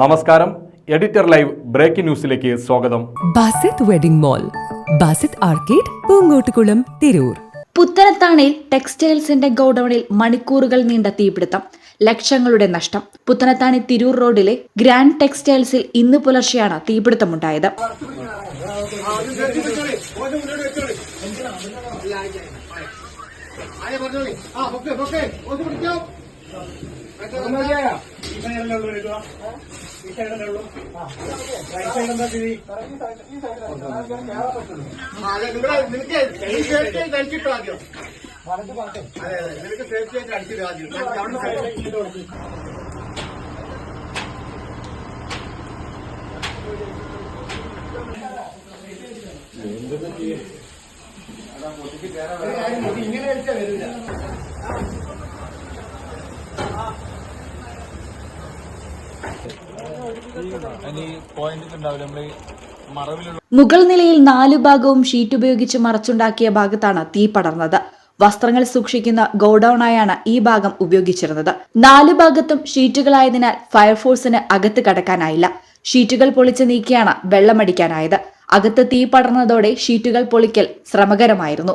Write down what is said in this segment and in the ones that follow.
നമസ്കാരം. Editor live breaking ന്യൂസിലേക്ക് സ്വാഗതം. Basith wedding mall Basith arcade Poonkottukulam Tirur. പുത്തനത്താണിയിൽ ടെക്സ്റ്റൈൽസിന്റെ ഗോഡൌണിൽ മണിക്കൂറുകൾ നീണ്ട തീപിടുത്തം ലക്ഷങ്ങളുടെ നഷ്ടം. പുത്തനത്താണി തിരൂർ റോഡിലെ ഗ്രാൻഡ് ടെക്സ്റ്റൈൽസിൽ ഇന്ന് പുലർച്ചെയാണ് തീപിടുത്തമുണ്ടായത്. അതെ നിങ്ങൾ നിനക്ക് ഈ സേഫ്റ്റി ആയിട്ട് അടിച്ചിട്ടോ ആദ്യം? അതെ അതെ നിനക്ക് സേഫ്റ്റി ആയിട്ട് അടിച്ചിട്ട് ആദ്യം. അവിടെ സൈഡ് ഇങ്ങനെ അടിച്ചാൽ വരില്ല മുകൾ നിലയിൽ നാലു ഭാഗവും ഷീറ്റ് ഉപയോഗിച്ച് മറച്ചുണ്ടാക്കിയ ഭാഗത്താണ് തീ പടർന്നത്. വസ്ത്രങ്ങൾ സൂക്ഷിക്കുന്ന ഗോഡൌണായാണ് ഈ ഭാഗം ഉപയോഗിച്ചിരുന്നത്. നാലു ഭാഗത്തും ഷീറ്റുകളായതിനാൽ ഫയർഫോഴ്സിന് അകത്ത് കടക്കാനായില്ല. ഷീറ്റുകൾ പൊളിച്ച് നീക്കിയാണ് വെള്ളമടിക്കാനായത് അകത്ത് തീ പടർന്നതോടെ ഷീറ്റുകൾ പൊളിക്കൽ ശ്രമകരമായിരുന്നു.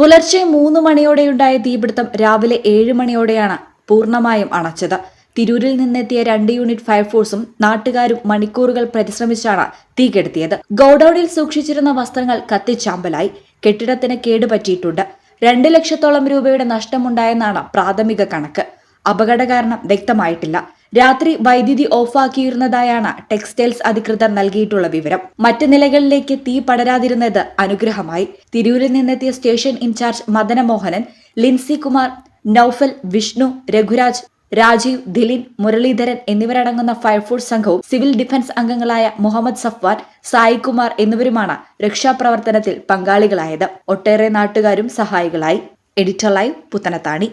പുലർച്ചെ മൂന്ന് മണിയോടെയുണ്ടായ തീപിടുത്തം രാവിലെ ഏഴ് മണിയോടെയാണ് പൂർണമായും അണച്ചത്. തിരൂരിൽ നിന്നെത്തിയ രണ്ട് യൂണിറ്റ് ഫയർഫോഴ്സും നാട്ടുകാരും മണിക്കൂറുകൾ പരിശ്രമിച്ചാണ് തീ കെടുത്തിയത്. ഗോഡൌണിൽ സൂക്ഷിച്ചിരുന്ന വസ്ത്രങ്ങൾ കത്തിച്ചാമ്പലായി. കെട്ടിടത്തിന് കേടുപറ്റിയിട്ടുണ്ട്. രണ്ട് ലക്ഷത്തോളം രൂപയുടെ നഷ്ടമുണ്ടായെന്നാണ് പ്രാഥമിക കണക്ക്. അപകട കാരണം വ്യക്തമായിട്ടില്ല. രാത്രി വൈദ്യുതി ഓഫാക്കിയിരുന്നതായാണ് ടെക്സ്റ്റൈൽസ് അധികൃതർ നൽകിയിട്ടുള്ള വിവരം. മറ്റ് നിലകളിലേക്ക് തീ പടരാതിരുന്നത് അനുഗ്രഹമായി. തിരൂരിൽ നിന്നെത്തിയ station in charge Madanamohanan Lincy Kumar Noufal Vishnu Raghuraj Rajeev Dilin Muraleedharan എന്നിവരടങ്ങുന്ന ഫയർഫോഴ്സ് സംഘവും സിവിൽ ഡിഫൻസ് അംഗങ്ങളായ മുഹമ്മദ് സഫ്വാൻ സായികുമാർ എന്നിവരുമാണ് രക്ഷാപ്രവർത്തനത്തിൽ പങ്കാളികളായത്. ഒട്ടേറെ നാട്ടുകാരും സഹായികളായി. Editor live Puthanathani.